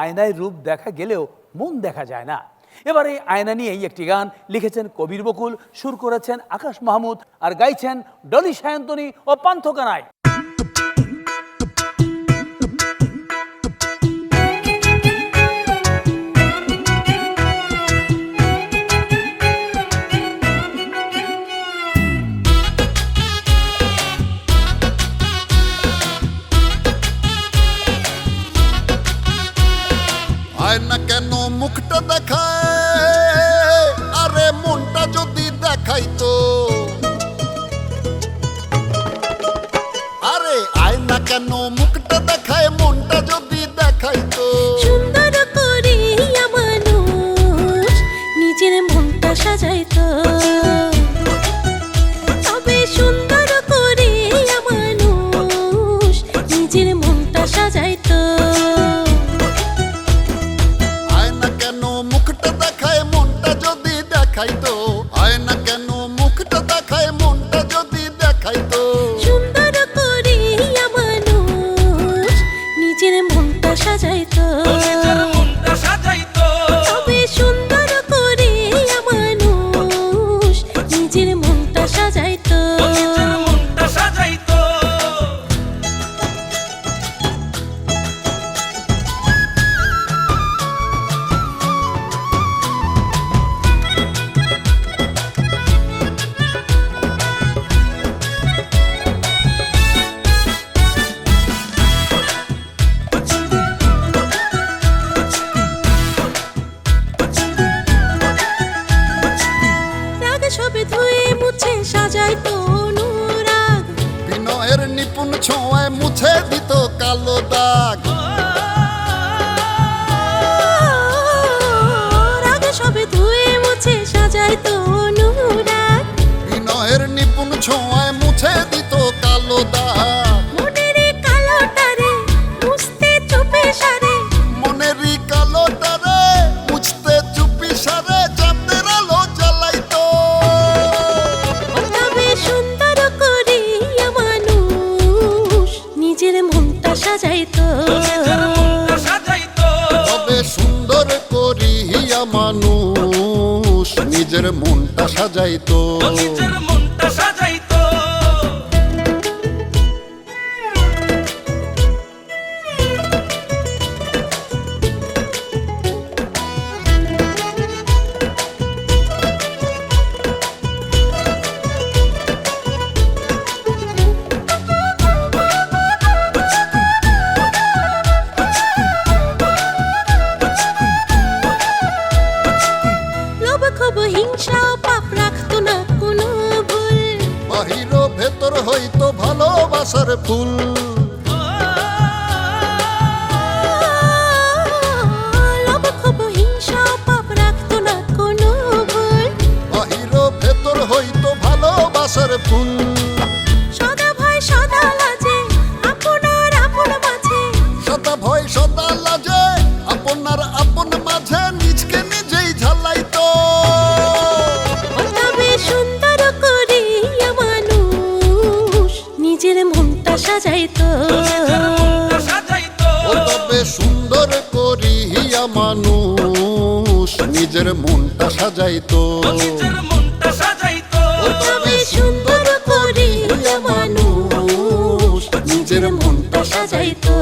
আয়নায় রূপ দেখা গেলেও মন দেখা যায় না। এবার এই আয়না নিয়েই একটি গান লিখেছেন কবির বকুল, সুর করেছেন আকাশ মাহমুদ আর গাইছেন ডলি সায়ন্তনী ও পান্থ আয়না কেন মুখটা দেখায়? আরে মনটা যদি দেখাইতো। আরে আয়না কেন মুখটা দেখায়, মনটা যদি ছোঁয়ায় মুছে দিত কালো দাগ। সবে ধুয়ে মুছে সাজাইতো অনুরাগ। বিনয়ের নিপুণ ছোঁয়ায় মনটা সাজাইতো। ভালোবাসার ফুল। প্রেমের মনটা সাজাইতো। তবে সুন্দর করিয়া মানুষ, নিজের মনটা সাজাইতো। তবে সুন্দর করিয়া মানুষ, নিজের মনটা সাজাইতো।